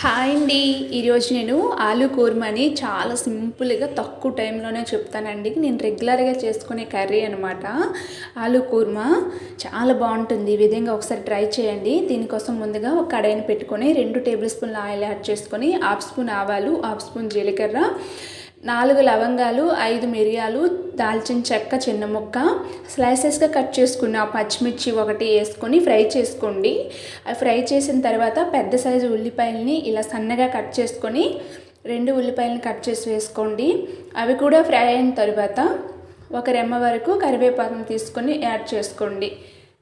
Hi అండి. ఈరోజు నేను ఆలు కూర్మని చాలా సింపుల్గా తక్కువ టైంలోనే చెప్తానండి. నేను రెగ్యులర్గా చేసుకునే కర్రీ అనమాట ఆలు కూర్మా చాలా బాగుంటుంది. ఈ విధంగా ఒకసారి ట్రై చేయండి. దీనికోసం ముందుగా ఒక కడాయిని పెట్టుకొని రెండు టేబుల్ స్పూన్ల ఆయిల్ యాడ్ చేసుకొని హాఫ్ స్పూన్ ఆవాలు హాఫ్ స్పూన్ జీలకర్ర నాలుగు లవంగాలు ఐదు మిరియాలు దాల్చిన చెక్క చిన్న ముక్క. స్లైసెస్గా కట్ చేసుకున్న పచ్చిమిర్చి ఒకటి వేసుకొని ఫ్రై చేసుకోండి. ఫ్రై చేసిన తర్వాత పెద్ద సైజు ఉల్లిపాయలని ఇలా సన్నగా కట్ చేసుకొని రెండు ఉల్లిపాయలను కట్ చేసి వేసుకోండి. అవి కూడా ఫ్రై అయిన తర్వాత ఒక రెమ్మ వరకు కరివేపాకును తీసుకొని యాడ్ చేసుకోండి.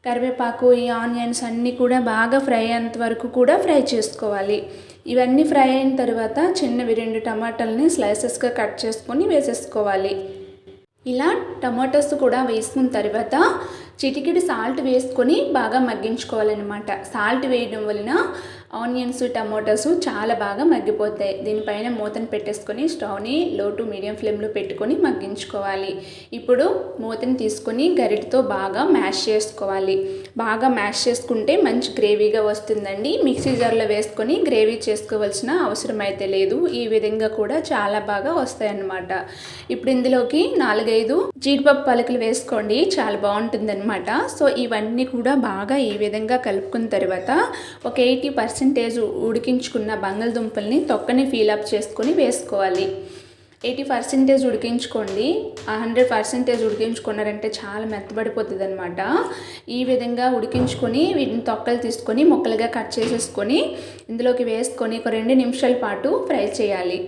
కరివేపాకు ఈ ఆనియన్స్ అన్నీ కూడా బాగా ఫ్రై అయ్యేంత వరకు కూడా ఫ్రై చేసుకోవాలి. ఇవన్నీ ఫ్రై అయిన తర్వాత చిన్నవి రెండు టమాటాలని స్లైసెస్గా కట్ చేసుకొని వేసేసుకోవాలి. ఇలా టమాటోస్ కూడా వేసుకున్న తర్వాత చిటికెడు సాల్ట్ వేసుకొని బాగా మగ్గించుకోవాలన్నమాట. సాల్ట్ వేయడం వలన ఆనియన్స్ టమాటోస్ చాలా బాగా మగ్గిపోతాయి. దీనిపైన మూతను పెట్టేసుకొని స్టవ్ని లో టు మీడియం ఫ్లేమ్లో పెట్టుకొని మగ్గించుకోవాలి. ఇప్పుడు మూతని తీసుకొని గరిటతో బాగా మ్యాష్ చేసుకోవాలి. బాగా మ్యాష్ చేసుకుంటే మంచి గ్రేవీగా వస్తుందండి. మిక్సీ జార్లో వేసుకొని గ్రేవీ చేసుకోవాల్సిన అవసరం అయితే లేదు. ఈ విధంగా కూడా చాలా బాగా వస్తాయన్నమాట. ఇప్పుడు ఇందులోకి నాలుగైదు జీడిపప్పు పలుకులు వేసుకోండి. చాలా బాగుంటుందన్నమాట. సో ఇవన్నీ కూడా బాగా ఈ విధంగా కలుపుకున్న తర్వాత ఒక ఎయిటీ పర్సెంటేజ్ ఉడికించుకున్న బంగాళదుంపల్ని తొక్కని ఫీలప్ చేసుకొని వేసుకోవాలి. ఎయిటీ పర్సెంటేజ్ ఉడికించుకోండి. హండ్రెడ్ పర్సెంటేజ్ ఉడికించుకున్నారంటే చాలా మెత్తబడిపోతుంది అనమాట ఈ విధంగా ఉడికించుకొని వీటిని తొక్కలు తీసుకొని ముక్కలుగా కట్ చేసేసుకొని ఇందులోకి వేసుకొని ఒక రెండు నిమిషాల పాటు ఫ్రై చేయాలి.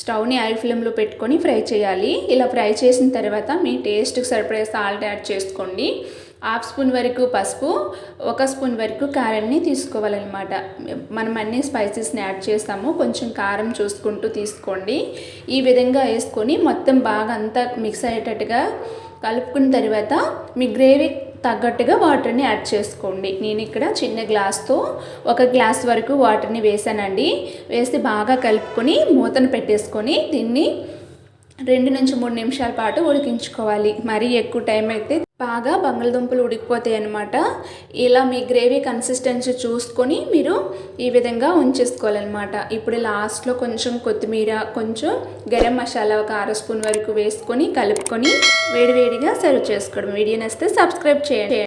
స్టవ్ని ఆయిల్ ఫ్లేమ్లో పెట్టుకొని ఫ్రై చేయాలి. ఇలా ఫ్రై చేసిన తర్వాత మీ టేస్ట్కి సరిపడే సాల్ట్ యాడ్ చేసుకోండి. హాఫ్ స్పూన్ వరకు పసుపు ఒక స్పూన్ వరకు కారాన్ని తీసుకోవాలన్నమాట. మనం అన్ని స్పైసెస్ని యాడ్ చేస్తాము. కొంచెం కారం చూసుకుంటూ తీసుకోండి. ఈ విధంగా వేసుకొని మొత్తం బాగా అంతా మిక్స్ అయ్యేటట్టుగా కలుపుకున్న తర్వాత మీ గ్రేవీ తగ్గట్టుగా వాటర్ని యాడ్ చేసుకోండి. నేను ఇక్కడ చిన్న గ్లాస్తో ఒక గ్లాస్ వరకు వాటర్ని వేసానండి వేసి బాగా కలుపుకొని మూతను పెట్టేసుకొని దీన్ని రెండు నుంచి మూడు నిమిషాల పాటు ఉడికించుకోవాలి. మరీ ఎక్కువ టైం అయితే బాగా బంగాళదుంపలు ఉడికిపోతాయి అనమాట ఇలా మీ గ్రేవీ కన్సిస్టెన్సీ చూసుకొని మీరు ఈ విధంగా ఉంచేసుకోవాలన్నమాట. ఇప్పుడు లాస్ట్లో కొంచెం కొత్తిమీర కొంచెం గరం మసాలా ఒక అర స్పూన్ వరకు వేసుకొని కలుపుకొని వేడివేడిగా సర్వ్ చేసుకోవడం. వీడియో నస్తే సబ్స్క్రైబ్ చేయండి.